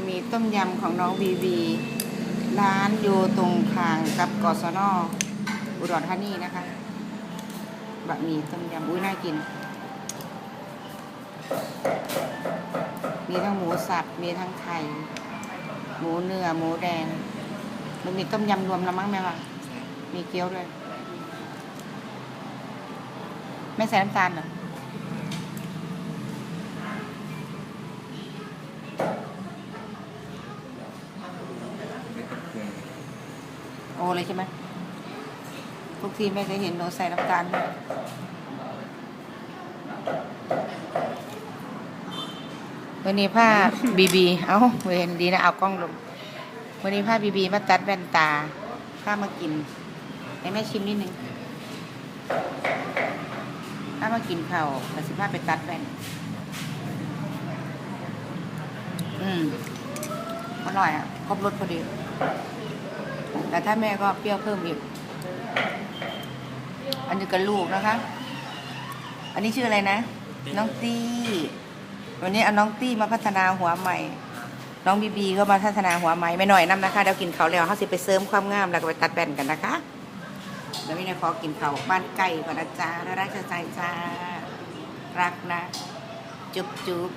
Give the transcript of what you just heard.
มันมีต้มยำของน้องบีบีร้านอยู่ตรงข้างกับกศนอุดรธานีนะคะบะหมี่ต้มยำอุ้ยน่ากิน มีทั้งหมูสับมีทั้งไข่หมูเนื้อหมูแดง มันมีต้มยำรวมแล้วมั้งแม่วะมีเกี๊ยวด้วย ไม่ใส่น้ำตาลเหรอ โอเลยใช่ไหมทุกทีไม่เคยเห็นหนูใส่น้ำตาลวันนี้ผ้าบีบี เอ้าเห็นดีนะ เอากล้องลง วันนี้ผ้าบีบีมาตัดแว่นตา ผ้ามากินให้แม่ชิมนิดนึงผ้ามากินข้าแต่สิผ้าไปตัดแว่น อืมอร่อยอะ ครบรสพอดี แต่ถ้าแม่ก็เปรี้ยวเพิ่มอีก อันนี้กับลูกนะคะ อันนี้ชื่ออะไรนะ น้องตี้ วันนี้เอาน้องตี้มาพัฒนาหัวใหม่ น้องบีบีก็มาพัฒนาหัวใหม่ไม่หน่อยน้ำนะคะเดี๋ยวกินเขาวแล้วเขาสิไปเสริมความงามแล้วก็ไปตัดแบนกันนะคะเดี๋ยวพี่นายขอกินเขาวบ้านไก่ก่อนนะจ๊ะแล้วรักจะใจจ้ารักนะ จุ๊บจุ๊บ